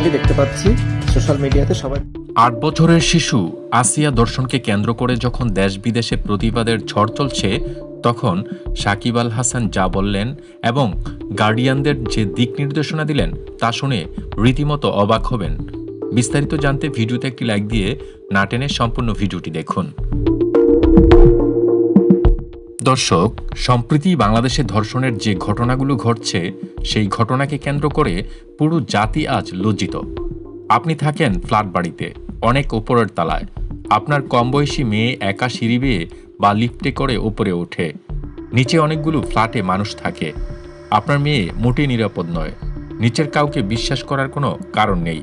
Recently দেখতে পাচ্ছি। Social মিডিয়াতে সবাই আট বছরের শিশু আসিয়া দর্শনকে কেন্দ্র করে যখন দেশ বিদেশে প্রতিবাদের ঝড় চলছে, তখন সাকিব আল হাসান যা বললেন এবং গার্ডিয়ানদের যে দিক নির্দেশনা দিলেন, তা শুনে রীতিমতো অবাক হবেন। বিস্তারিত জানতে ভিডিওতে একটি লাইক দিয়ে না টেনে সম্পূর্ণ ভিডিওটি দেখুন। দর্শক, সম্প্রতি বাংলাদেশে ধর্ষণের যে ঘটনাগুলো ঘটছে, সেই ঘটনাকে কেন্দ্র করে পুরো জাতি আজ লজ্জিত। আপনি থাকেন ফ্ল্যাট বাড়িতে, অনেক ওপরের তলায়। আপনার কম বয়সী মেয়ে একা সিঁড়ি বেয়ে বা লিফটে করে ওপরে ওঠে। নিচে অনেকগুলো ফ্ল্যাটে মানুষ থাকে। আপনার মেয়ে মোটেই নিরাপদ নয়। নিচের কাউকে বিশ্বাস করার কোনো কারণ নেই।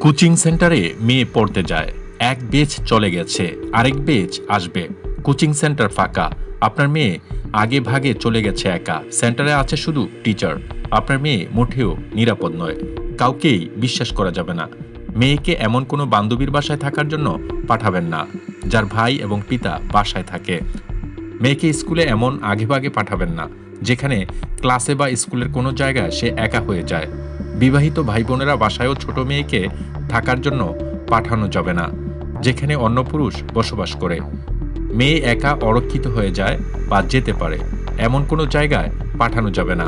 কোচিং সেন্টারে মেয়ে পড়তে যায়। এক বেচ চলে গেছে, আরেক বেচ আসবে। কোচিং সেন্টার ফাঁকা। আপনার মেয়ে আগে ভাগে চলে গেছে একা। সেন্টারে আছে শুধু টিচার। আপনার মেয়ে মোটেও নিরাপদ নয়। কাউকেই বিশ্বাস করা যাবে না। মেয়েকে এমন কোনো বান্ধবীর বাসায় থাকার জন্য পাঠাবেন না, যার ভাই এবং পিতা বাসায় থাকে। মেয়েকে স্কুলে এমন আগেভাগে পাঠাবেন না, যেখানে ক্লাসে বা স্কুলের কোনো জায়গায় সে একা হয়ে যায়। বিবাহিত ভাই বোনেরা বাসায়ও ছোট মেয়েকে থাকার জন্য পাঠানো যাবে না। যেখানে অন্য পুরুষ বসবাস করে। মেয়ে একা অরক্ষিত হয়ে যায় বা যেতে পারে। এমন কোনো জায়গায় পাঠানো যাবে না।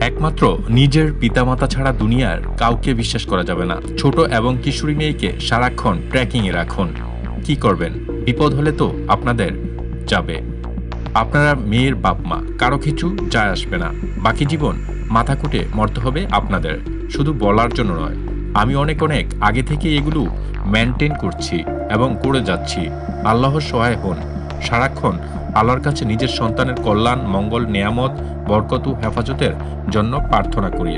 একমাত্র নিজের পিতামাতা ছাড়া দুনিয়ার কাউকে বিশ্বাস করা যাবে না। ছোট এবং কিশোরী মেয়েকে সারাক্ষণ ট্র্যাকিংয়ে রাখুন। কি করবেন? বিপদ হলে তো আপনাদের যাবে। আপনারা মেয়ের বাপ মা, কারও কিছু যায় আসবে না। বাকি জীবন মাথা কুটে মরতে হবে আপনাদের। শুধু বলার জন্য নয়। আমি অনেক অনেক আগে থেকে এগুলো মেনটেন করছি এবং করে যাচ্ছি। আল্লাহর সহায় হন। সারাক্ষণ আল্লাহর কাছে নিজের সন্তানের কল্যাণ, মঙ্গল, নেয়ামত, বরকত ও হেফাজতের জন্য প্রার্থনা করি।